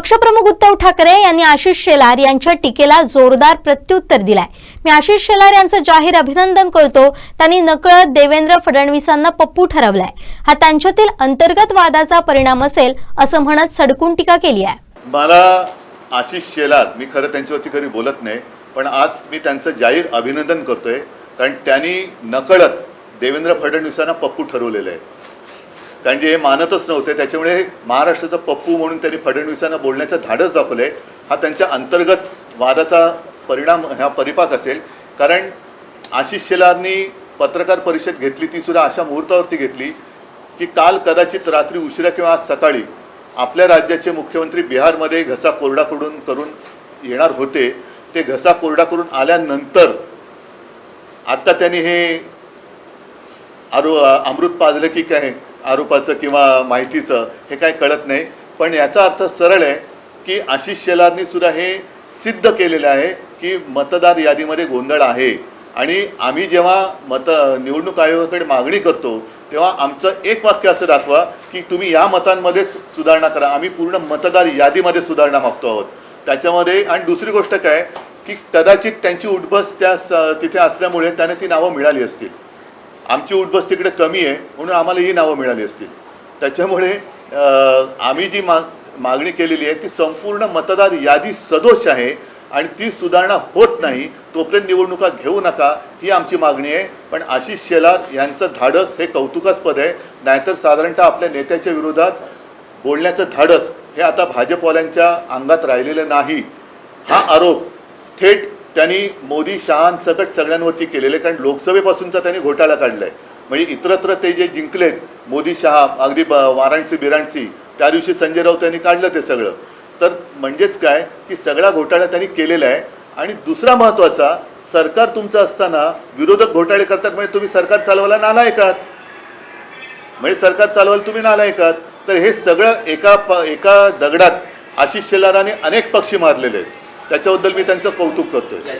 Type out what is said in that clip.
पक्षप्रमुख उद्धव ठाकरे यांनी आशिष शेलार यांच्या टीकेला जोरदार प्रत्युत्तर दिलाय. मी आशिष शेलार यांचं जाहीर अभिनंदन करतो. त्यांनी नकळत देवेंद्र फडणवीसांना पप्पू ठरवलाय. हा त्यांच्यातील अंतर्गत वादाचा परिणाम असेल असं म्हणत सडकून टीका केली आहे. मला आशिष शेलार मी खरं त्यांच्यावरती कधी बोलत नाही पण आज मी त्यांचं जाहीर अभिनंदन करतोय. कारण त्यांनी नकळत देवेंद्र फडणवीसांना पप्पू ठरवलेलं आहे कारण जे हे मानतच नव्हते त्याच्यामुळे महाराष्ट्राचं पप्पू म्हणून त्यांनी फडणवीसांना बोलण्याचं धाडस दाखवलंय. हा त्यांच्या अंतर्गत वादाचा परिणाम ह्या परिपाक असेल. कारण आशिष शेलारनी पत्रकार परिषद घेतली ती सुद्धा अशा मुहूर्तावरती घेतली की काल कदाचित रात्री उशिरा किंवा आज सकाळी आपल्या राज्याचे मुख्यमंत्री बिहारमध्ये घसा कोरडा करून करून येणार होते. ते घसा कोरडा करून आल्यानंतर आत्ता त्यांनी हे आरो अमृत पाजलं की काय? आरोपाचं किंवा माहितीचं हे काय कळत नाही. पण याचा अर्थ सरळ आहे की आशिष शेलारनी सुद्धा हे सिद्ध केलेलं आहे की मतदार यादीमध्ये गोंधळ आहे. आणि आम्ही जेव्हा मत निवडणूक आयोगाकडे मागणी करतो तेव्हा आमचं एक वाक्य असं दाखवा की तुम्ही या मतांमध्येच सुधारणा करा. आम्ही पूर्ण मतदार यादीमध्ये सुधारणा मागतो आहोत. त्याच्यामध्ये आणि दुसरी गोष्ट काय की कदाचित त्यांची उठबस त्या तिथे असल्यामुळे त्यांना ती नावं मिळाली असतील. आमची उठबस तिकडे कमी आहे म्हणून आम्हाला ही नावं मिळाली असतील. त्याच्यामुळे आम्ही जी मा मागणी केलेली आहे ती संपूर्ण मतदार यादी सदोष आहे आणि ती सुधारणा होत नाही तोपर्यंत निवडणुका घेऊ नका ही आमची मागणी आहे. पण आशिष शेलार यांचं धाडस हे कौतुकास्पद आहे. नाहीतर साधारणतः आपल्या नेत्याच्या विरोधात बोलण्याचं धाडस हे आता भाजपवाल्यांच्या अंगात राहिलेलं नाही. हा आरोप थेट त्यांनी मोदी शहांसकट सगळ्यांवरती केलेले कारण लोकसभेपासूनचा त्यांनी घोटाळा काढलाय. म्हणजे इतरत्र ते जे जिंकलेत मोदी शहा अगदी वाराणसी बिराणसी त्या दिवशी संजय राऊत यांनी काढलं ते सगळं. तर म्हणजेच काय की सगळा घोटाळा त्यांनी केलेला आहे. आणि दुसरा महत्त्वाचा सरकार तुमचं असताना विरोधक घोटाळे करतात म्हणजे तुम्ही सरकार चालवायला नालायकात म्हणजे सरकार चालवायला तुम्ही नालायकात तर हे सगळं एका एका दगडात आशिष शेलाराने अनेक पक्षी मारलेले आहेत. त्याच्याबद्दल मी त्यांचं कौतुक करतोय.